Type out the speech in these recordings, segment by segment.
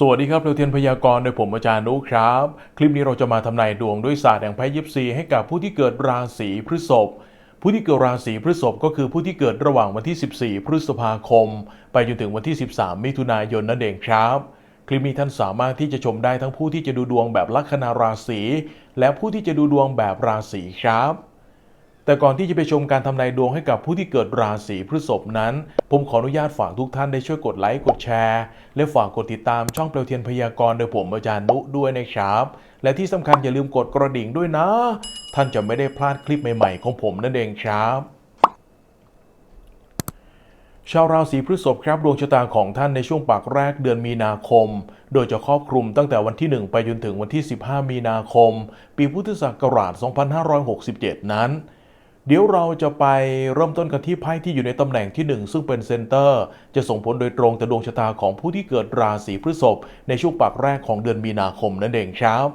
สวัสดีครับเรวเทียนพยากรณ์โดยผมอาจารย์นุครับ คลิปนี้เราจะมาทำนายดวงด้วยศาสตร์แห่งไพ่ยิปซีให้กับผู้ที่เกิดราศีพฤษภ ผู้ที่เกิดราศีพฤษภก็คือผู้ที่เกิดระหว่างวันที่ 14 พฤษภาคม ไปจนถึงวันที่ 13 มิถุนายนนั่นเองครับ คลิปนี้ท่านสามารถที่จะชมได้ทั้งผู้ที่จะดูดวงแบบลัคนาราศีและผู้ที่จะดูดวงแบบราศีครับ แต่ก่อนที่จะไปชมการทำนายดวงให้กับผู้ที่เกิดราศีพฤษภนั้น ผมขออนุญาตฝากทุกท่านได้ช่วยกดไลค์กดแชร์ และฝากกดติดตามช่องเปลวเทียนพยากรณ์โดยผมอาจารย์นุด้วยนะครับ และที่สำคัญอย่าลืมกดกระดิ่งด้วยนะ ท่านจะไม่ได้พลาดคลิปใหม่ๆ ของผมนั่นเองครับชาวราศีพฤษภครับดวงชะตาของท่านในช่วงปากแรกเดือนมีนาคม โดยจะครอบคลุมตั้งแต่วันที่ 1 ไปจนถึงวันที่ 15 มีนาคม ปีพุทธศักราช 2567 นั้น เดี๋ยวเราจะไปเริ่มต้นกันที่ไพ่ที่อยู่ในตำแหน่งที่ 1 ซึ่งเป็นเซนเตอร์ จะส่งผลโดยตรงต่อดวงชะตาของผู้ที่เกิดราศีพฤษภในช่วงปากแรกของเดือนมีนาคมนั่นเองครับ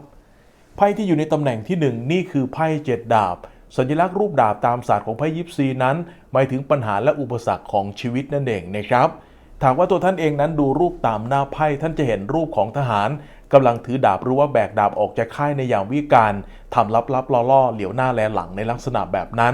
ไพ่ที่อยู่ในตำแหน่งที่ 1 นี่คือไพ่เจ็ดดาบ สัญลักษณ์รูปดาบตามศาสตร์ของไพ่ยิปซีนั้น หมายถึงปัญหาและอุปสรรคของชีวิตนั่นเองนะครับถามว่าตัวท่านเองนั้นดูรูปตามหน้าไพ่ท่านจะเห็นรูปของทหาร กำลังถือดาบหรือว่าแบกดาบออกจากค่ายในยามวิการทำลับๆล่อๆ เหลียวหน้าแลหลังในลักษณะแบบนั้น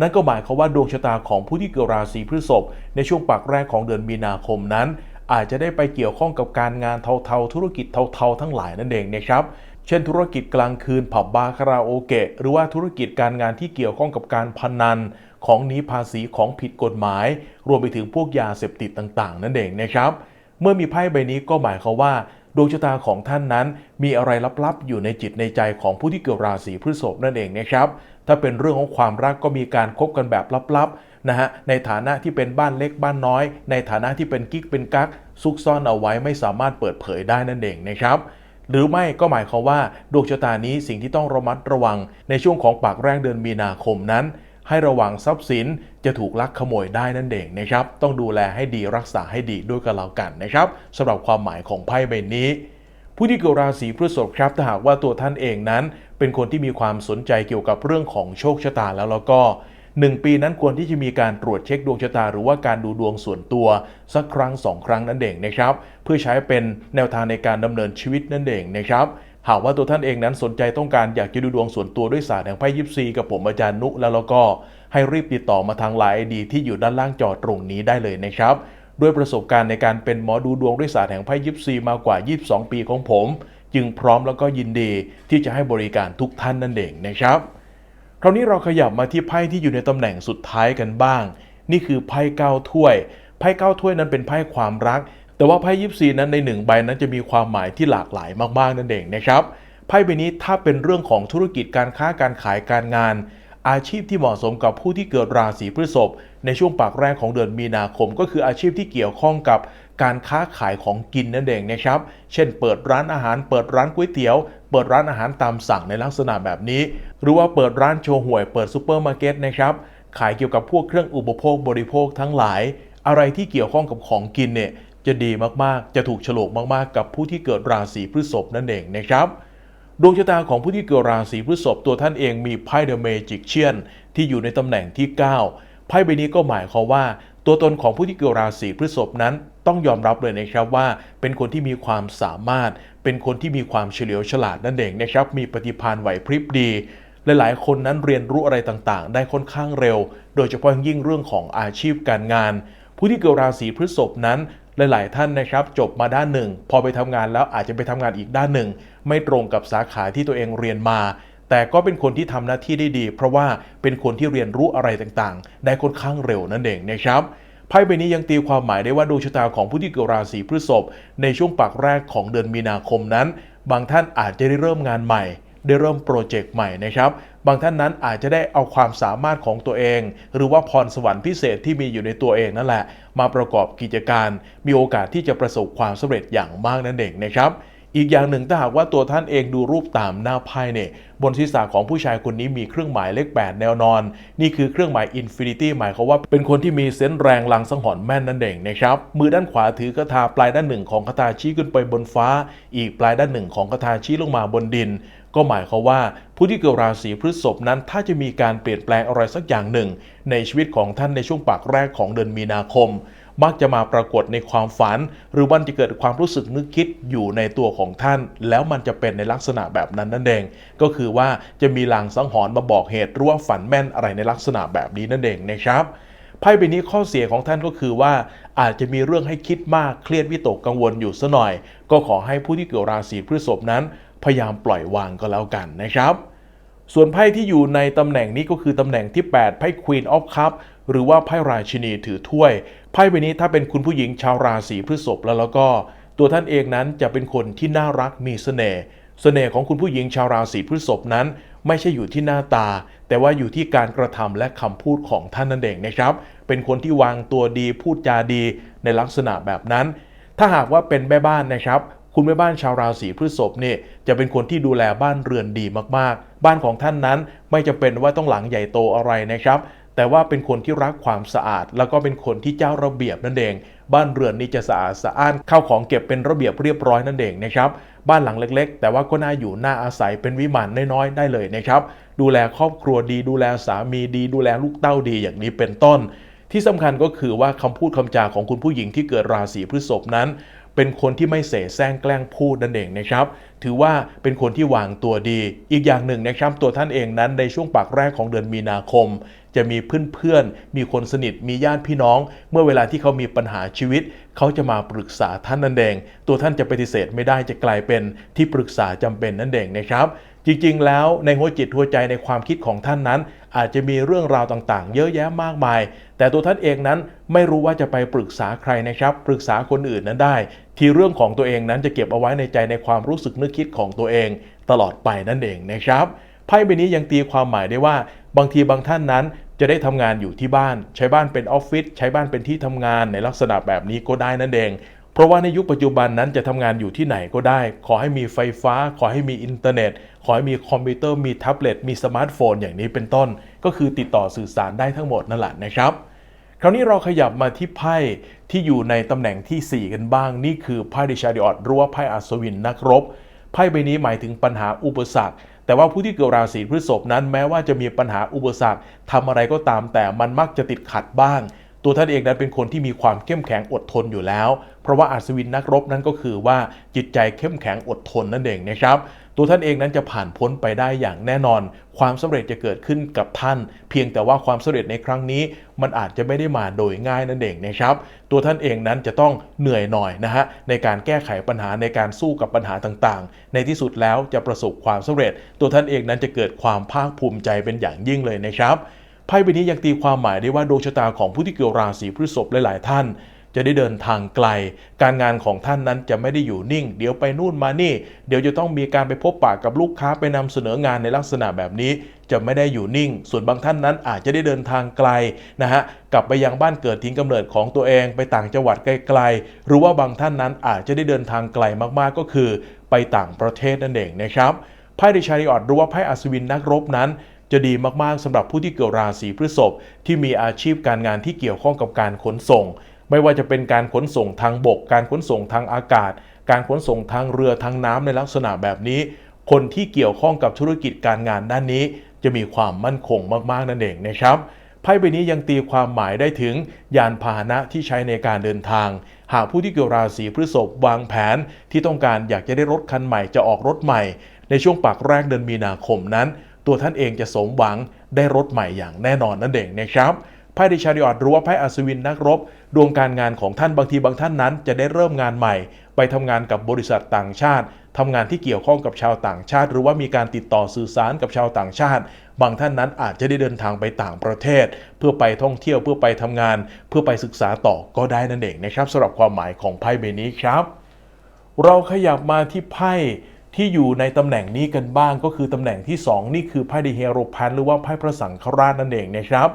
นั่นก็หมายความว่าดวงชะตาของผู้ที่เกิดราศีพฤษภในช่วงปากแรกของเดือนมีนาคมนั้น อาจจะได้ไปเกี่ยวข้องกับการงานเทาๆ ธุรกิจเทาๆ ทั้งหลายนั่นเองนะครับเช่นธุรกิจกลางคืนผับบาร์คาราโอเกะหรือว่าธุรกิจการงานที่เกี่ยวข้องกับการพนัน ของหนีภาษีของผิดกฎหมาย รวมไปถึงพวกยาเสพติดต่างๆ นั่นเองนะครับ เมื่อมีไพ่ใบนี้ก็หมายความว่า ดวงชะตาของท่านนั้นมีอะไรลับๆ อยู่ในจิตในใจของผู้ที่เกิดราศีพฤษภนั่นเองนะครับถ้าเป็นเรื่องของความรักก็มีการคบกันแบบลับๆนะฮะในฐานะที่เป็นบ้านเล็กบ้านน้อย ในฐานะที่เป็นกิ๊กเป็นกั๊กซุกซ่อนเอาไว้ไม่สามารถเปิดเผยได้นั่นเองนะครับหรือไม่ก็หมายความว่าดวงชะตานี้สิ่งที่ต้องระมัดระวัง ในช่วงของปากแรกเดือนมีนาคมนั้น ให้ระวังทรัพย์สินจะถูกลักขโมยได้นั่นเองนะครับ ต้องดูแลให้ดีรักษาให้ดีด้วยกันแล้วกันนะครับสำหรับความหมายของไพ่ใบนี้ผู้ที่เกิดราศีพฤษภครับถ้าหากว่าตัวท่านเองนั้น เป็นคนที่มีความสนใจเกี่ยวกับเรื่องของโชคชะตาแล้วแล้วก็1ปีนั้นควรที่จะมีการตรวจเช็คดวงชะตา หรือว่าการดูดวงส่วนตัวสักครั้ง2ครั้งนั่นเองนะครับ เพื่อใช้เป็นแนวทางในการดำเนินชีวิตนั่นเองนะครับ หากว่าตัวท่านเองนั้นสนใจต้องการอยากจะดูดวงส่วนตัวด้วยศาสตร์แห่งไพ่ยิปซีกับผมอาจารย์นุแล้วแล้วก็ให้รีบติดต่อมาทางไลน์ไอดีที่อยู่ด้านล่างจอตรงนี้ได้เลยนะครับด้วยประสบการณ์ในการเป็นหมอดูดวงด้วยศาสตร์แห่งไพ่ยิปซีมากว่า 22 ปีของผม จึงพร้อมแล้วก็ยินดีที่จะให้บริการทุกท่านนั่นเองนะครับคราวนี้เราขยับมาที่ไพ่ที่อยู่ในตำแหน่งสุดท้ายกันบ้าง นี่คือไพ่เก้าถ้วยไพ่เก้าถ้วยนั้นเป็นไพ่ความรัก แต่ว่าไพ่ยิปซีนั้นในหนึ่งใบนั้นจะมีความหมายที่หลากหลายมากๆนั่นเองนะครับไพ่ใบนี้ถ้าเป็นเรื่องของธุรกิจการค้าการขายการงาน อาชีพที่เหมาะสมกับผู้ที่เกิดราศีพฤษภในช่วงปากแรกของเดือนมีนาคม ก็คืออาชีพที่เกี่ยวข้องกับการค้าขายของกินนั่นเองนะครับ เช่น เปิดร้านอาหาร เปิดร้านก๋วยเตี๋ยว เปิดร้านอาหารตามสั่งในลักษณะแบบนี้ หรือว่าเปิดร้านโชห่วย เปิดซูเปอร์มาร์เก็ตนะครับ ขายเกี่ยวกับพวกเครื่องอุปโภคบริโภคทั้งหลาย อะไรที่เกี่ยวข้องกับของกินเนี่ย จะดีมากๆ จะถูกฉลกมากๆ กับผู้ที่เกิดราศีพฤษภนั่นเองนะครับดวงชะตาของผู้ที่เกิดราศีพฤษภตัวท่านเองมีไพ่เดอะเมจิกเชียนที่อยู่ในตำแหน่งที่ 9 ไพ่ใบนี้ก็หมายความว่า ตัวตนของผู้ที่เกิดราศีพฤษภนั้นต้องยอมรับเลยนะครับว่า เป็นคนที่มีความสามารถ เป็นคนที่มีความเฉลียวฉลาดนั่นเองนะครับ มีปฏิภาณไหวพริบดีหลายๆ คนนั้นเรียนรู้อะไรต่างๆ ได้ค่อนข้างเร็ว โดยเฉพาะยิ่งเรื่องของอาชีพการงาน ผู้ที่เกิดราศีพฤษภนั้น หลาย ๆ ท่านนะครับจบมาด้านหนึ่ง พอไปทำงานแล้วอาจจะไปทำงานอีกด้านหนึ่ง ไม่ตรงกับสาขาที่ตัวเองเรียนมา แต่ก็เป็นคนที่ทำหน้าที่ได้ดี เพราะว่าเป็นคนที่เรียนรู้อะไรต่าง ๆ ได้ค่อนข้างเร็วนั่นเองนะครับไพ่ใบนี้ยังตีความหมายได้ว่าดวงชะตาของผู้ที่เกิดราศีพฤษภในช่วงปากแรกของเดือนมีนาคมนั้น บางท่านอาจจะได้เริ่มงานใหม่ ได้เริ่มโปรเจกต์ใหม่นะครับ บางท่านนั้นอาจจะได้เอาความสามารถของตัวเอง หรือว่าพรสวรรค์พิเศษที่มีอยู่ในตัวเองนั่นแหละ มาประกอบกิจการ มีโอกาสที่จะประสบความสำเร็จอย่างมากนั่นเองนะครับ อีกอย่างหนึ่งถ้าหากว่าตัวท่านเองดูรูปตามหน้าไพ่เนี่ยบนศีรษะของผู้ชายคนนี้มีเครื่องหมายเลข 8 แนวนอน นี่คือเครื่องหมายอินฟินิตี้หมายความว่าเป็นคนที่มีเซนส์แรงลังสังหรณ์แม่นนั่นเองนะครับมือด้านขวาถือกระทาปลายด้านหนึ่งของกระทาชี้ขึ้นไปบนฟ้า อีกปลายด้านหนึ่งของกระทาชี้ลงมาบนดิน ก็หมายความว่าผู้ที่เกิดราศีพฤษภนั้น ถ้าจะมีการเปลี่ยนแปลงอะไรสักอย่างหนึ่ง ในชีวิตของท่านในช่วงปากแรกของเดือนมีนาคม มักจะมาปรากฏในความฝัน หรือมันจะเกิดความรู้สึกนึกคิดอยู่ในตัวของท่าน แล้วมันจะเป็นในลักษณะแบบนั้นนั่นเอง ก็คือว่าจะมีลางสังหรณ์มาบอกเหตุหรือว่าฝันแม่นอะไรในลักษณะแบบนี้นั่นเองนะครับไพ่ใบนี้ข้อเสียของท่านก็คือว่าอาจจะมีเรื่องให้คิดมากเครียดวิตกกังวลอยู่ซะหน่อย ก็ขอให้ผู้ที่เกิดราศีพฤษภนั้น พยายามปล่อยวางก็แล้วกันนะครับ ส่วนไพ่ที่อยู่ในตำแหน่งนี้ก็คือตำแหน่งที่ 8 ไพ่ Queen of Cup หรือว่าไพ่ราชินีถือถ้วย ไพ่ใบนี้ถ้าเป็นคุณผู้หญิงชาวราศีพฤษภแล้วแล้วก็ ตัวท่านเองนั้นจะเป็นคนที่น่ารักมีเสน่ห์เสน่ห์ของคุณผู้หญิงชาวราศีพฤษภนั้น ไม่ใช่อยู่ที่หน้าตา แต่ว่าอยู่ที่การกระทำและคำพูดของท่านนั่นเองนะครับ เป็นคนที่วางตัวดีพูดจาดีในลักษณะแบบนั้น ถ้าหากว่าเป็นแม่บ้านนะครับคุณแม่บ้านชาวราศีพฤษภเนี่ยจะเป็นคนที่ดูแลบ้านเรือนดีมากๆ บ้านของท่านนั้นไม่จำเป็นว่าต้องหลังใหญ่โตอะไรนะครับ แต่ว่าเป็นคนที่รักความสะอาด แล้วก็เป็นคนที่เจ้าระเบียบนั่นเอง บ้านเรือนนี้จะสะอาดสะอ้านเข้าของเก็บเป็นระเบียบเรียบร้อยนั่นเองนะครับบ้านหลังเล็ก ๆ แต่ว่าก็น่าอยู่น่าอาศัยเป็นวิมานน้อยๆได้เลยนะครับดูแลครอบครัวดีดูแลสามีดี ดูแลลูกเต้าดีอย่างนี้เป็นต้น ที่สำคัญก็คือว่าคำพูดคำจาของคุณผู้หญิงที่เกิดราศีพฤษภนั้น เป็นคนที่ไม่เสแสร้งแกล้งพูดนั่นเองนะครับ ถือว่าเป็นคนที่วางตัวดี อีกอย่างหนึ่งนะครับ ตัวท่านเองนั้นในช่วงปากแรกของเดือนมีนาคม จะมีเพื่อนๆ มีคนสนิท มีญาติพี่น้อง เมื่อเวลาที่เขามีปัญหาชีวิต เขาจะมาปรึกษาท่านนั่นเอง ตัวท่านจะปฏิเสธไม่ได้จะกลายเป็นที่ปรึกษาจำเป็นนั่นเองนะครับจริงๆ แล้วในหัวจิตหัวใจในความคิดของท่านนั้น อาจจะมีเรื่องราวต่างๆ เยอะแยะมากมาย แต่ตัวท่านเองนั้นไม่รู้ว่าจะไปปรึกษาใครนะครับ ปรึกษาคนอื่นนั้นได้ ที่เรื่องของตัวเองนั้นจะเก็บเอาไว้ในใจในความรู้สึกนึกคิดของตัวเองตลอดไปนั่นเองนะครับไพ่ใบนี้ยังตีความหมายได้ว่า บางทีบางท่านนั้นจะได้ทำงานอยู่ที่บ้าน ใช้บ้านเป็นออฟฟิศใช้บ้านเป็นที่ทำงานในลักษณะแบบนี้ก็ได้นั่นเอง เพราะว่าในยุคปัจจุบันนั้นจะทำงานอยู่ที่ไหนก็ได้ ขอให้มีไฟฟ้า ขอให้มีอินเทอร์เน็ต ขอให้มีคอมพิวเตอร์มีแท็บเล็ตมีสมาร์ทโฟนอย่างนี้เป็นต้น ก็คือติดต่อสื่อสารได้ทั้งหมดนั่นแหละนะครับ คราวนี้เราขยับมาที่ไพ่ที่อยู่ในตำแหน่งที่ 4 กันบ้าง นี่คือไพ่ดิชาริออตหรือว่าไพ่อัศวินนักรบ ไพ่ใบนี้หมายถึงปัญหาอุปสรรค แต่ว่าผู้ที่เกิดราศีพฤษภนั้นแม้ว่าจะมีปัญหาอุปสรรคทำอะไรก็ตามแต่มันมักจะติดขัดบ้าง ตัวท่านเองนั้นเป็นคนที่มีความเข้มแข็งอดทนอยู่แล้ว เพราะว่าอัศวินนักรบนั้นก็คือว่าจิตใจเข้มแข็งอดทนนั่นเองนะครับ ตัวท่านเองนั้นจะผ่านพ้นไปได้อย่างแน่นอน ความสำเร็จจะเกิดขึ้นกับท่าน เพียงแต่ว่าความสำเร็จในครั้งนี้ มันอาจจะไม่ได้มาโดยง่ายนั่นเองนะครับ ตัวท่านเองนั้นจะต้องเหนื่อยหน่อยนะฮะในการแก้ไขปัญหาในการสู้กับปัญหาต่างๆ ในที่สุดแล้วจะประสบความสำเร็จ ตัวท่านเองนั้นจะเกิดความภาคภูมิใจเป็นอย่างยิ่งเลยนะครับไพ่ใบนี้ยังตีความหมายได้ว่าดวงชะตาของผู้ที่เกิดราศีพฤษภหลายๆท่าน จะได้เดินทางไกล การงานของท่านนั้นจะไม่ได้อยู่นิ่ง เดี๋ยวไปนู่นมานี่ เดี๋ยวจะต้องมีการไปพบปะกับลูกค้าไปนำเสนองานในลักษณะแบบนี้ จะไม่ได้อยู่นิ่ง ส่วนบางท่านนั้นอาจจะได้เดินทางไกลนะฮะกลับไปยังบ้านเกิดทิ้งกำเนิดของตัวเองไปต่างจังหวัดไกลๆหรือว่าบางท่านนั้นอาจจะได้เดินทางไกลมากๆก็คือ ไปต่างประเทศนั่นเองนะครับไพ่ดิชาริออตหรือว่าไพ่อัศวินนักรบนั้นจะดีมาก ๆสำหรับผู้ที่เกิดราศีพฤษภที่มีอาชีพการงานที่เกี่ยวข้องกับการขนส่ง ไม่ว่าจะเป็นการขนส่งทางบก การขนส่งทางอากาศ การขนส่งทางเรือทางน้ำในลักษณะแบบนี้ คนที่เกี่ยวข้องกับธุรกิจการงานด้านนี้ จะมีความมั่นคงมากๆนั่นเองนะครับไพ่ใบนี้ยังตีความหมายได้ถึงยานพาหนะที่ใช้ในการเดินทาง หากผู้ที่เกิดราศีพฤษภวางแผนที่ต้องการอยากจะได้รถคันใหม่จะออกรถใหม่ ในช่วงปากแรกเดือนมีนาคมนั้น ตัวท่านเองจะสมหวังได้รถใหม่อย่างแน่นอนนั่นเองนะครับ ไพ่ดิชาริออตหรือว่าไพ่อัศวินนักรบ ดวงการงานของท่านบางทีบางท่านนั้น จะได้เริ่มงานใหม่ ไปทำงานกับบริษัทต่างชาติทำงานที่เกี่ยวข้องกับชาวต่างชาติ หรือว่ามีการติดต่อสื่อสารกับชาวต่างชาติ บางท่านนั้นอาจจะได้เดินทางไปต่างประเทศ เพื่อไปท่องเที่ยวเพื่อไปทำงาน เพื่อไปศึกษาต่อก็ได้นั่นเองนะครับสำหรับความหมายของไพ่ใบนี้ครับ เราขยับมาที่ไพ่ที่อยู่ในตำแหน่งนี้กันบ้างก็คือตำแหน่งที่ 2 นี่คือไพ่เดเฮโรพันหรือว่าไพ่พระสังฆราชนั่นเองนะครับ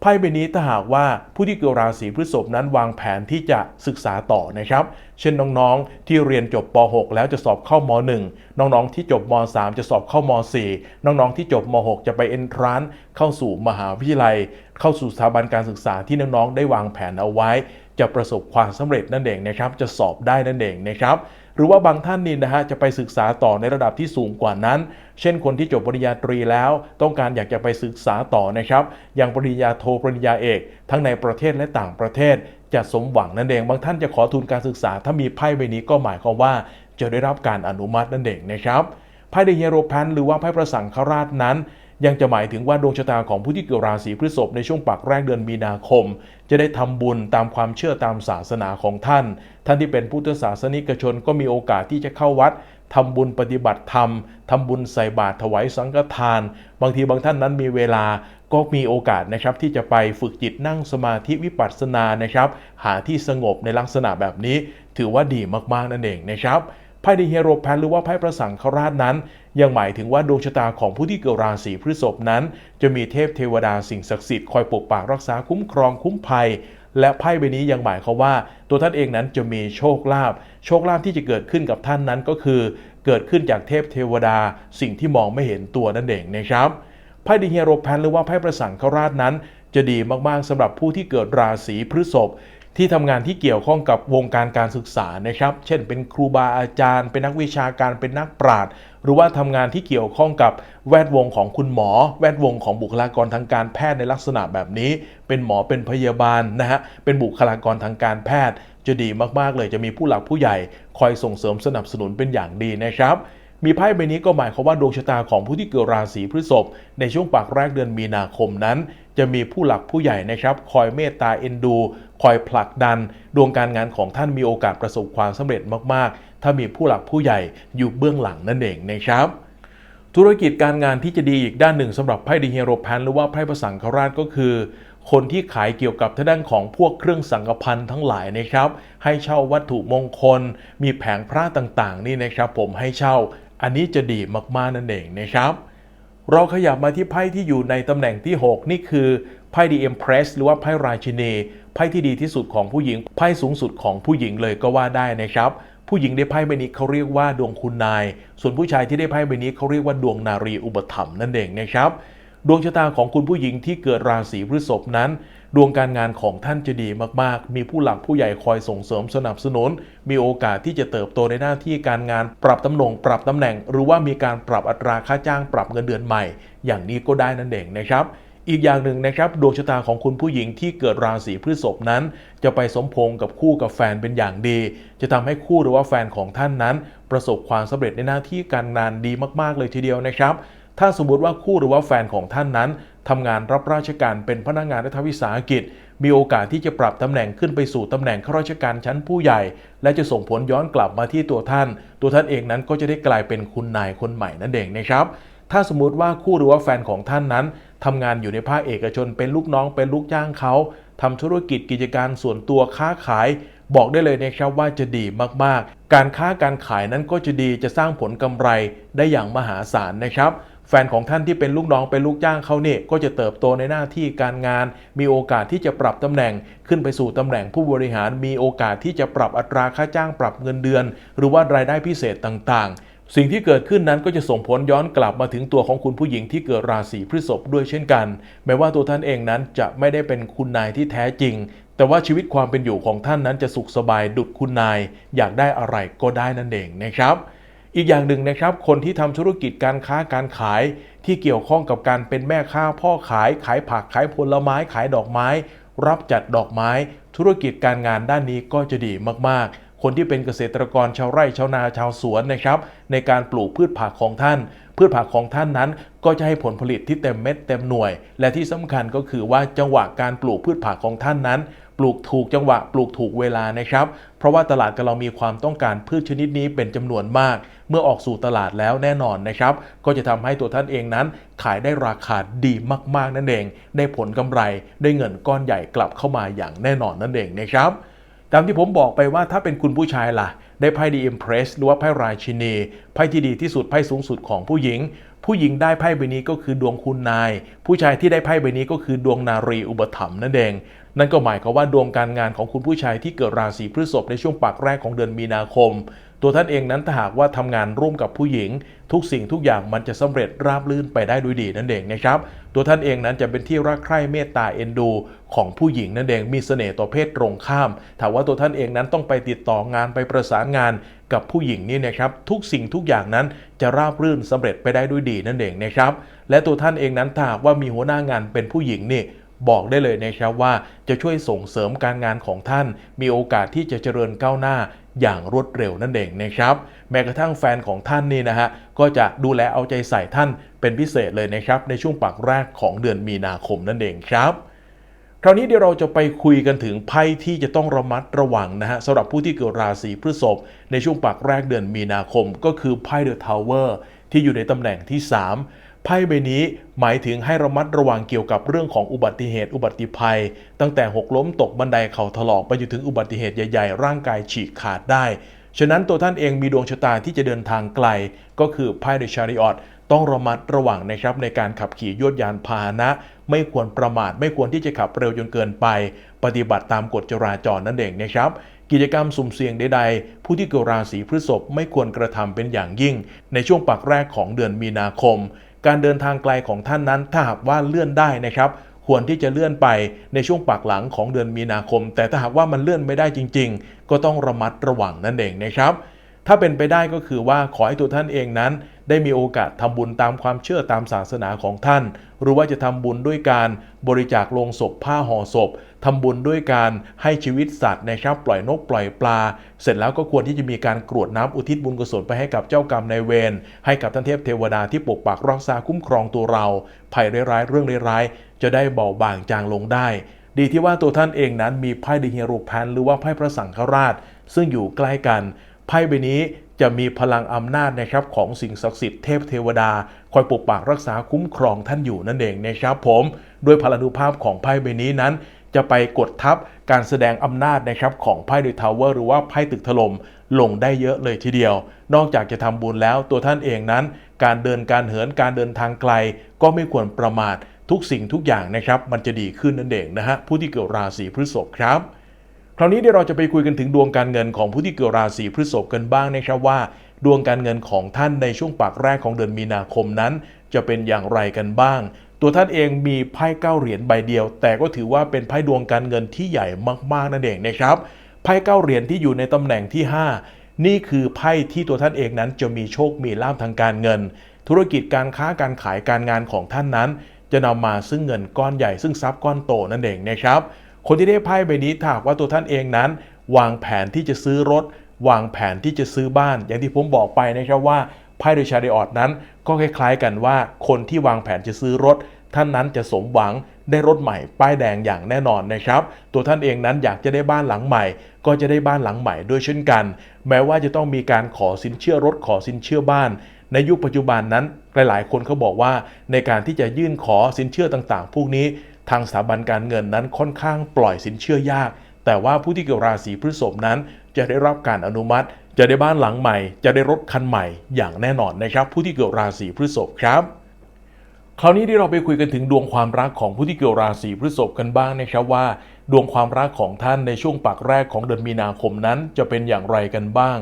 ไพ่ใบนี้ถ้าหากว่าผู้ที่เกิดราศีพฤษภนั้นวางแผนที่จะศึกษาต่อนะครับ เช่นน้องๆ ที่เรียนจบป .6 แล้วจะสอบเข้าม .1 น้องๆ ที่จบม .3 จะสอบเข้าม .4 น้องๆ ที่จบม .6 จะไปเอนทรานเข้าสู่มหาวิทยาลัย เข้าสู่สถาบันการศึกษาที่น้องๆ ได้วางแผนเอาไว้ จะประสบความสำเร็จนั่นเองนะครับ จะสอบได้นั่นเองนะครับ หรือว่าบางท่านนี่นะฮะจะไปศึกษาต่อในระดับที่สูงกว่านั้น เช่นคนที่จบปริญญาตรีแล้ว ต้องการอยากจะไปศึกษาต่อนะครับ อย่างปริญญาโทปริญญาเอก ทั้งในประเทศและต่างประเทศ จะสมหวังนั่นเอง บางท่านจะขอทุนการศึกษา ถ้ามีไพ่ใบนี้ก็หมายความว่า จะได้รับการอนุมัตินั่นเองนะครับไพ่เดเฮโรแพนหรือว่าไพ่ประสังฆราชนั้น ยังจะหมายถึงว่าดวงชะตาของผู้ที่เกิดราศีพฤษภในช่วงปากแรกเดือนมีนาคม จะได้ทำบุญตามความเชื่อตามศาสนาของท่าน ท่านที่เป็นพุทธศาสนิกชนก็มีโอกาสที่จะเข้าวัดทำบุญปฏิบัติธรรมทำบุญใส่บาตรถวายสังฆทาน บางทีบางท่านนั้นมีเวลาก็มีโอกาสนะครับที่จะไปฝึกจิตนั่งสมาธิวิปัสสนานะครับ หาที่สงบในลักษณะแบบนี้ ถือว่าดีมากๆนั่นเองนะครับ ไพ่ดีเฮโรแพนหรือว่าไพ่ประสังฆราชนั้น ยังหมายถึงว่าดวงชะตาของผู้ที่เกิดราศีพฤษภนั้น จะมีเทพเทวดาสิ่งศักดิ์สิทธิ์คอยปกปักรักษาคุ้มครองคุ้มภัย และไพ่ใบนี้ยังหมายความว่า ตัวท่านเองนั้นจะมีโชคลาภโชคลาภที่จะเกิดขึ้นกับท่านนั้นก็คือ เกิดขึ้นจากเทพเทวดา สิ่งที่มองไม่เห็นตัวนั่นเองนะครับไพ่ดีเฮโรแพนหรือว่าไพ่ประสังฆราชนั้น จะดีมากๆสำหรับผู้ที่เกิดราศีพฤษภ ที่ทำงานที่เกี่ยวข้องกับวงการการศึกษานะครับ เช่น เป็นครูบาอาจารย์ เป็นนักวิชาการ เป็นนักปราชญ์ หรือว่าทำงานที่เกี่ยวข้องกับแวดวงของคุณหมอ แวดวงของบุคลากรทางการแพทย์ในลักษณะแบบนี้ เป็นหมอ เป็นพยาบาลนะฮะ เป็นบุคลากรทางการแพทย์ จะดีมากๆเลยจะมีผู้หลักผู้ใหญ่ คอยส่งเสริมสนับสนุนเป็นอย่างดีนะครับมีไพ่ใบนี้ก็หมายความว่าดวงชะตาของผู้ที่เกิดราศีพฤษภในช่วงปากแรกเดือนมีนาคมนั้น จะมีผู้หลักผู้ใหญ่นะครับ คอยเมตตาเอ็นดู คอยผลักดัน ดวงการงานของท่านมีโอกาสประสบความสำเร็จมากๆ ถ้ามีผู้หลักผู้ใหญ่อยู่เบื้องหลังนั่นเองนะครับธุรกิจการงานที่จะดีอีกด้านหนึ่งสำหรับไพ่ดีเฮโรแพนหรือว่าไพ่ประสังฆราชก็คือ คนที่ขายเกี่ยวกับทางด้านของพวกเครื่องสังกพันธ์ทั้งหลายนะครับ ให้เช่าวัตถุมงคล มีแผงพระต่างๆ นี่นะครับผมให้เช่า อันนี้จะดีมากๆนั่นเองนะครับ เราขยับมาที่ไพ่ที่อยู่ในตำแหน่งที่ 6 นี่คือ ไพ่ดีเอ็มเพรสหรือว่าไพ่ราชินีไพ่ที่ดีที่สุดของผู้หญิง ไพ่สูงสุดของผู้หญิงเลยก็ว่าได้นะครับผู้หญิงได้ไพ่ใบนี้เขาเรียกว่าดวงคุณนาย ส่วนผู้ชายที่ได้ไพ่ใบนี้เขาเรียกว่าดวงนารีอุปถัมภ์นั่นเองนะครับ ดวงชะตาของคุณผู้หญิงที่เกิดราศีพฤษภนั้น ดวงการงานของท่านจะดีมากๆ มีผู้หลักผู้ใหญ่คอยส่งเสริมสนับสนุน มีโอกาสที่จะเติบโตในหน้าที่การงาน ปรับตำแหน่งปรับตำแหน่ง หรือว่ามีการปรับอัตราค่าจ้าง ปรับเงินเดือนใหม่ อย่างนี้ก็ได้นั่นเองนะครับ อีกอย่างหนึ่งนะครับดวงชะตาของคุณผู้หญิงที่เกิดราศีพฤษภนั้น จะไปสมพงกับคู่กับแฟนเป็นอย่างดี จะทำให้คู่หรือว่าแฟนของท่านนั้น ประสบความสำเร็จในหน้าที่การงานดีมากๆเลยทีเดียวนะครับ ถ้าสมมติว่าคู่หรือว่าแฟนของท่านนั้นทำงานรับราชการเป็นพนักงานรัฐวิสาหกิจ มีโอกาสที่จะปรับตำแหน่งขึ้นไปสู่ตำแหน่งข้าราชการชั้นผู้ใหญ่ และจะส่งผลย้อนกลับมาที่ตัวท่าน ตัวท่านเองนั้นก็จะได้กลายเป็นคุณนายคนใหม่นั่นเองนะครับ ถ้าสมมติว่าคู่หรือว่าแฟนของท่านนั้น ทำงานอยู่ในภาคเอกชน เป็นลูกน้องเป็นลูกจ้างเขาทำธุรกิจกิจการส่วนตัวค้าขาย บอกได้เลยนะครับว่าจะดีมากๆ การค้าการขายนั้นก็จะดีจะสร้างผลกำไรได้อย่างมหาศาลนะครับแฟนของท่านที่เป็นลูกน้องเป็นลูกจ้างเขาเนี่ยก็จะเติบโตในหน้าที่การงาน มีโอกาสที่จะปรับตำแหน่ง ขึ้นไปสู่ตำแหน่งผู้บริหาร มีโอกาสที่จะปรับอัตราค่าจ้างปรับเงินเดือน หรือว่ารายได้พิเศษต่างๆ สิ่งที่เกิดขึ้นนั้นก็จะส่งผลย้อนกลับมาถึงตัวของคุณผู้หญิงที่เกิดราศีพฤษภด้วยเช่นกัน แม้ว่าตัวท่านเองนั้นจะไม่ได้เป็นคุณนายที่แท้จริง แต่ว่าชีวิตความเป็นอยู่ของท่านนั้นจะสุขสบายดุจคุณนาย อยากได้อะไรก็ได้นั่นเองนะครับ อีกอย่างหนึ่งนะครับ คนที่ทำธุรกิจการค้าการขายที่เกี่ยวข้องกับการเป็นแม่ค้าพ่อขาย ขายผักขายผลไม้ขายดอกไม้ รับจัดดอกไม้ ธุรกิจการงานด้านนี้ก็จะดีมากๆ คนที่เป็นเกษตรกรชาวไร่ชาวนาชาวสวนนะครับ ในการปลูกพืชผักของท่าน พืชผักของท่านนั้น ก็จะให้ผลผลิตที่เต็มเม็ดเต็มหน่วย และที่สำคัญก็คือว่าจังหวะการปลูกพืชผักของท่านนั้น ปลูกถูกจังหวะปลูกถูกเวลานะครับ เพราะว่าตลาดกำลังมีความต้องการพืชชนิดนี้เป็นจำนวนมาก เมื่อออกสู่ตลาดแล้วแน่นอนนะครับ ก็จะทำให้ตัวท่านเองนั้น ขายได้ราคาดีมาก ๆนั่นเอง ได้ผลกำไรได้เงินก้อนใหญ่กลับเข้ามาอย่างแน่นอนนั่นเองนะครับ ตามที่ผมบอกไปว่าถ้าเป็นคุณผู้ชายล่ะ ได้ไพ่ดีเอ็มเพรสหรือว่าไพ่ราชินีไพ่ที่ดีที่สุดไพ่สูงสุดของผู้หญิง ผู้หญิงได้ไพ่ใบนี้ก็คือดวงคุณนาย ผู้ชายที่ได้ไพ่ใบนี้ก็คือดวงนารีอุปถัมภ์นั่นเองนั่นก็หมายความว่าดวงการงานของคุณผู้ชายที่เกิดราศีพฤษภในช่วงปากแรกของเดือนมีนาคม ตัวท่านเองนั้นถ้าหากว่าทำงานร่วมกับผู้หญิง ทุกสิ่งทุกอย่างมันจะสำเร็จราบรื่นไปได้ด้วยดีนั่นเองนะครับ ตัวท่านเองนั้นจะเป็นที่รักใคร่เมตตาเอ็นดูของผู้หญิงนั่นเองมีเสน่ห์ต่อเพศตรงข้ามถามว่าตัวท่านเองนั้นต้องไปติดต่องานไปประสานงานกับผู้หญิงนี่นะครับทุกสิ่งทุกอย่างนั้นจะราบรื่นสำเร็จไปได้ด้วยดีนั่นเองนะครับและตัวท่านเองนั้นถ้าหากว่ามีหัวหน้างานเป็นผู้หญิงนี่ บอกได้เลยนะครับว่าจะช่วยส่งเสริมการงานของท่าน มีโอกาสที่จะเจริญก้าวหน้าอย่างรวดเร็วนั่นเองนะครับ แม้กระทั่งแฟนของท่านนี่นะฮะก็จะดูแลเอาใจใส่ท่านเป็นพิเศษเลยนะครับ ในช่วงปักแรกของเดือนมีนาคมนั่นเองครับคราวนี้เดี๋ยวเราจะไปคุยกันถึงไพ่ที่จะต้องระมัดระวังนะฮะสำหรับผู้ที่เกิดราศีพฤษภในช่วงปักแรกเดือนมีนาคม ก็คือไพ่เดอะทาวเวอร์ที่อยู่ในตำแหน่งที่ 3 ไพ่ใบนี้หมายถึงให้ระมัดระวังเกี่ยวกับเรื่องของอุบัติเหตุอุบัติภัย ตั้งแต่หกล้มตกบันไดเข่าถลอกไปจนถึงอุบัติเหตุใหญ่ๆ ร่างกายฉีกขาดได้ ฉะนั้นตัวท่านเองมีดวงชะตาที่จะเดินทางไกล ก็คือไพ่เดชาริออตต้องระมัดระวังนะครับในการขับขี่ยวดยานพาหนะ ไม่ควรประมาทไม่ควรที่จะขับเร็วจนเกินไป ปฏิบัติตามกฎจราจรนั่นเองนะครับกิจกรรมสุ่มเสี่ยงใดๆ ผู้ที่เกิดราศีพฤษภไม่ควรกระทำเป็นอย่างยิ่ง ในช่วงปักแรกของเดือนมีนาคม การเดินทางไกลของท่านนั้นถ้าหากว่าเลื่อนได้นะครับควรที่จะเลื่อนไปในช่วงปากหลังของเดือนมีนาคม แต่ถ้าหากว่ามันเลื่อนไม่ได้จริง ๆ ก็ต้องระมัดระวังนั่นเองนะครับ ถ้าเป็นไปได้ก็คือว่าขอให้ตัวท่านเองนั้น ได้มีโอกาสทำบุญตามความเชื่อตามศาสนาของท่าน หรือว่าจะทำบุญด้วยการบริจาคลงศพผ้าห่อศพ ทำบุญด้วยการให้ชีวิตสัตว์นะครับปล่อยนกปล่อยปลา เสร็จแล้วก็ควรที่จะมีการกรวดน้ำอุทิศบุญกุศลไปให้กับเจ้ากรรมนายเวรให้กับท่านเทพเทวดาที่ปกปักรักษาคุ้มครองตัวเรา ภัยร้ายๆเรื่องร้ายๆจะได้เบาบางจางลงได้ ดีที่ว่าตัวท่านเองนั้นมีไพ่ดิเฮโรแพนหรือว่าไพ่พระสังฆราช ซึ่งอยู่ใกล้กันไพ่ใบนี้จะมีพลังอำนาจนะครับของสิ่งศักดิ์สิทธิ์เทพเทวดา คอยปกปักรักษาคุ้มครองท่านอยู่นั่นเองนะครับผม ด้วยพลานุภาพของไพ่ใบนี้นั้น จะไปกดทับการแสดงอำนาจนะครับของไพ่ดอะทาวเวอร์หรือว่าไพ่ตึกถล่มลงได้เยอะเลยทีเดียว นอกจากจะทำบุญแล้วตัวท่านเองนั้น การเดินการเหินการเดินทางไกล ก็ไม่ควรประมาททุกสิ่งทุกอย่างนะครับมันจะดีขึ้นนั่นเองนะฮะผู้ที่เกิดราศีพฤษภครับคราวนี้เดี๋ยวเราจะไปคุยกันถึงดวงการเงินของผู้ที่เกิดราศีพฤษภกันบ้างนะครับว่า ดวงการเงินของท่านในช่วงปากแรกของเดือนมีนาคมนั้น จะเป็นอย่างไรกันบ้าง ตัวท่านเองมีไพ่เก้าเหรียญใบเดียว แต่ก็ถือว่าเป็นไพ่ดวงการเงินที่ใหญ่มากๆนั่นเองนะครับไพ่เก้าเหรียญที่อยู่ในตำแหน่งที่ 5 นี่คือไพ่ที่ตัวท่านเองนั้นจะมีโชคมีลาภทางการเงิน ธุรกิจการค้าการขายการงานของท่านนั้น จะนำมาซึ่งเงินก้อนใหญ่ซึ่งทรัพย์ก้อนโตนั่นเองนะครับคนที่ได้ไพ่ใบนี้ถ้าหากว่าตัวท่านเองนั้น วางแผนที่จะซื้อรถ วางแผนที่จะซื้อบ้าน อย่างที่ผมบอกไปนะครับว่าไพ่เดชาริออดนั้น ก็คล้ายๆกันว่าคนที่วางแผนจะซื้อรถ ท่านนั้นจะสมหวังได้รถใหม่ ป้ายแดงอย่างแน่นอนนะครับ ตัวท่านเองนั้นอยากจะได้บ้านหลังใหม่ ก็จะได้บ้านหลังใหม่ด้วยเช่นกัน แม้ว่าจะต้องมีการขอสินเชื่อรถขอสินเชื่อบ้าน ในยุคปัจจุบันนั้น หลายๆ คนเขาบอกว่าในการที่จะยื่นขอสินเชื่อต่างๆ พวกนี้ ทางสถาบันการเงินนั้นค่อนข้างปล่อยสินเชื่อยาก แต่ว่าผู้ที่เกิดราศีพฤษภนั้นจะได้รับการอนุมัติ จะได้บ้านหลังใหม่ จะได้รถคันใหม่อย่างแน่นอนนะครับ ผู้ที่เกิดราศีพฤษภครับ คราวนี้ที่เราไปคุยกันถึงดวงความรักของผู้ที่เกิดราศีพฤษภกันบ้างนะครับว่า ดวงความรักของท่านในช่วงปักแรกของเดือนมีนาคมนั้นจะเป็นอย่างไรกันบ้าง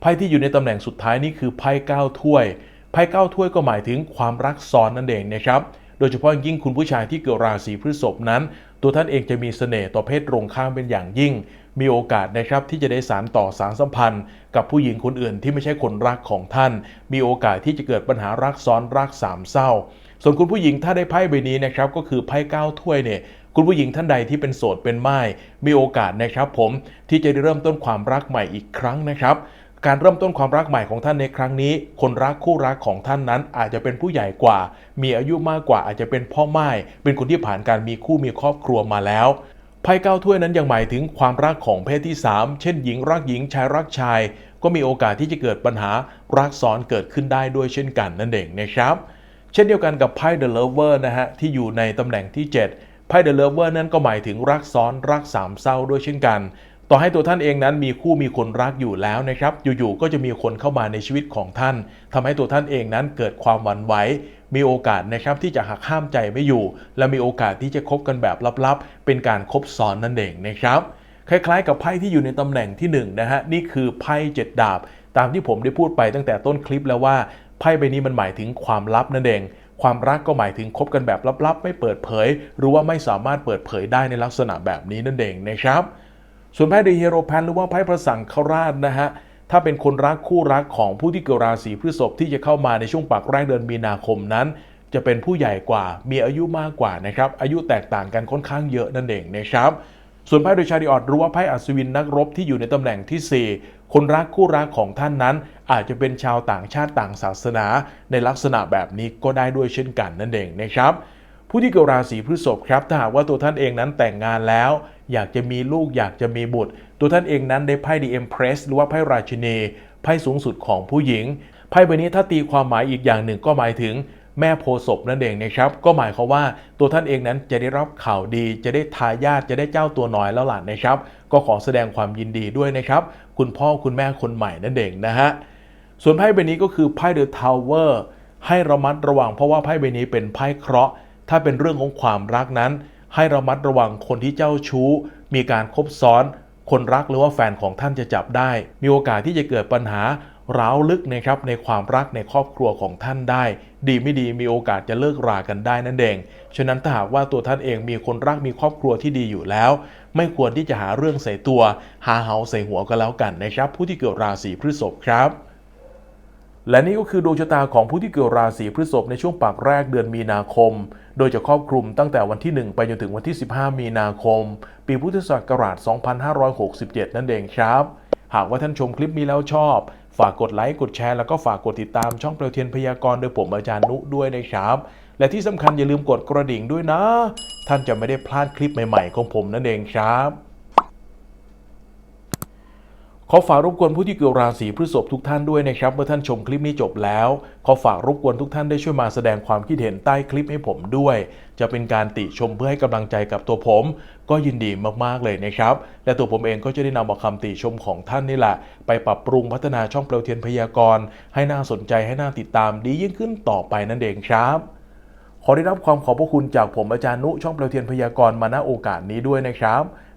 ไพ่ที่อยู่ในตำแหน่งสุดท้ายนี่คือไพ่เก้าถ้วยไพ่เก้าถ้วยก็หมายถึงความรักซ้อนนั่นเองนะครับโดยเฉพาะยิ่งคุณผู้ชายที่เกิดราศีพฤษภนั้น ตัวท่านเองจะมีเสน่ห์ต่อเพศตรงข้ามเป็นอย่างยิ่ง มีโอกาสนะครับที่จะได้สารต่อสารสัมพันธ์ กับผู้หญิงคนอื่นที่ไม่ใช่คนรักของท่าน มีโอกาสที่จะเกิดปัญหารักซ้อนรักสามเศร้า ส่วนคุณผู้หญิงถ้าได้ไพ่ใบนี้นะครับก็คือไพ่เก้าถ้วยเนี่ยคุณผู้หญิงท่านใดที่เป็นโสดเป็นไม้มีโอกาสนะครับผมที่จะได้เริ่มต้นความรักใหม่อีกครั้งนะครับ การเริ่มต้นความรักใหม่ของท่านในครั้งนี้ คนรักคู่รักของท่านนั้นอาจจะเป็นผู้ใหญ่กว่า มีอายุมากกว่าอาจจะเป็นพ่อไม้เป็นคนที่ผ่านการมีคู่มีครอบครัวมาแล้วไพ่เก้าถ้วยนั้นยังหมายถึงความรักของเพศที่ 3 เช่นหญิงรักหญิงชายรักชาย ก็มีโอกาสที่จะเกิดปัญหารักซ้อนเกิดขึ้นได้ด้วยเช่นกันนั่นเองนะครับ เช่นเดียวกันกับไพ่ The Lover นะฮะที่อยู่ในตำแหน่งที่ 7ไพ่ The Lover นั้นก็หมายถึงรักซ้อนรักสามเศร้าด้วยเช่นกัน ต่อให้ตัวท่านเองนั้นมีคู่มีคนรักอยู่แล้วนะครับ อยู่ๆก็จะมีคนเข้ามาในชีวิตของท่านทำให้ตัวท่านเองนั้นเกิดความหวั่นไหวมีโอกาสนะครับที่จะหักห้ามใจไม่อยู่ และมีโอกาสที่จะคบกันแบบลับๆ เป็นการคบซ้อนนั่นเองนะครับคล้ายๆ กับไพ่ที่อยู่ในตำแหน่งที่1นงนะฮะนี่คือไพ่เจ็ดดาบ ตามที่ผมได้พูดไปตั้งแต่ต้นคลิปแล้วว่าไพ่ใบนี้มันหมายถึงความลับนั่นเองความรักก็หมายถึงคบกันแบบลับๆ ไม่เปิดเผย หรือว่าไม่สามารถเปิดเผยได้ในลักษณะแบบนี้นั่นเองนะครับ ส่วนไพ่เดอะฮีโรแพนหรือว่าไพ่พระสังฆราชนะฮะถ้าเป็นคนรักคู่รักของผู้ที่เกิดราศีพฤษภที่จะเข้ามาในช่วงปากแรกเดือนมีนาคมนั้น จะเป็นผู้ใหญ่กว่ามีอายุมากกว่านะครับ อายุแตกต่างกันค่อนข้างเยอะนั่นเองนะครับส่วนไพ่โดยชาดิออดรือว่าไพ่อัศวินนักรบที่อยู่ในตำแหน่งทีสี่ 4 คนรักคู่รักของท่านนั้น อาจจะเป็นชาวต่างชาติต่างศาสนา ในลักษณะแบบนี้ก็ได้ด้วยเช่นกันนั่นเองนะครับ ผู้ที่เกิดราศีพฤษภครับถ้าหากว่าตัวท่านเองนั้นแต่งงานแล้ว อยากจะมีลูกอยากจะมีบุตร ตัวท่านเองนั้นได้ไพ่ดีเอ็มเพรสหรือว่าไพ่ราชินีไพ่สูงสุดของผู้หญิงไพ่ใบนี้ถ้าตีความหมายอีกอย่างหนึ่งก็หมายถึงแม่โพศพนั่นเองนะครับ ก็หมายความว่าตัวท่านเองนั้นจะได้รับข่าวดี จะได้ทายาทจะได้เจ้าตัวน้อยแล้วล่ะนะครับ ก็ขอแสดงความยินดีด้วยนะครับ คุณพ่อคุณแม่คนใหม่นั่นเองนะฮะส่วนไพ่ใบนี้ก็คือไพ่เดอะทาวเวอร์ให้ระมัดระวังเพราะว่าไพ่ใบนี้เป็นไพ่เคราะห์ ถ้าเป็นเรื่องของความรักนั้น ให้ระมัดระวังคนที่เจ้าชู้ มีการคบซ้อน คนรักหรือว่าแฟนของท่านจะจับได้ มีโอกาสที่จะเกิดปัญหาร้าวลึกนะครับในความรักในครอบครัวของท่านได้ ดีไม่ดีมีโอกาสจะเลิกรากันได้นั่นเอง ฉะนั้นถ้าหากว่าตัวท่านเองมีคนรักมีครอบครัวที่ดีอยู่แล้ว ไม่ควรที่จะหาเรื่องใส่ตัว หาเหาใส่หัวก็แล้วกันนะครับ ผู้ที่เกิดราศีพฤษภครับ และนี่ก็คือดวงชะตาของผู้ที่เกิดราศีพฤษภในช่วงปากแรกเดือนมีนาคม โดยจะครอบคลุมตั้งแต่วันที่ 1 ไปจนถึงวันที่ 15 มีนาคม ปีพุทธศักราช 2567 นั่นเองครับ หากว่าท่านชมคลิปนี้แล้วชอบ ฝากกดไลค์ กดแชร์ แล้วก็ฝากกดติดตามช่องเปลวเทียนพยากรณ์โดยผมอาจารย์นุด้วยนะครับ และที่สำคัญอย่าลืมกดกระดิ่งด้วยนะ ท่านจะไม่ได้พลาดคลิปใหม่ๆของผมนั่นเองครับ ขอฝากรบกวนผู้ที่เกิดราศีพฤษภทุกท่านด้วยนะครับ เมื่อท่านชมคลิปนี้จบแล้ว ขอฝากรบกวนทุกท่านได้ช่วยมาแสดงความคิดเห็นใต้คลิปให้ผมด้วย จะเป็นการติชมเพื่อให้กำลังใจกับตัวผม ก็ยินดีมากๆเลยนะครับ และตัวผมเองก็จะได้นำเอาคำติชมของท่านนี่แหละ ไปปรับปรุงพัฒนาช่องเปลวเทียนพยากรณ์ให้น่าสนใจให้น่าติดตามดียิ่งขึ้นต่อไปนั่นเองครับขอได้รับความขอบพระคุณจากผมอาจารย์นุช่องเปลวเทียนพยากรณ์มาณโอกาสนี้ด้วยนะครับ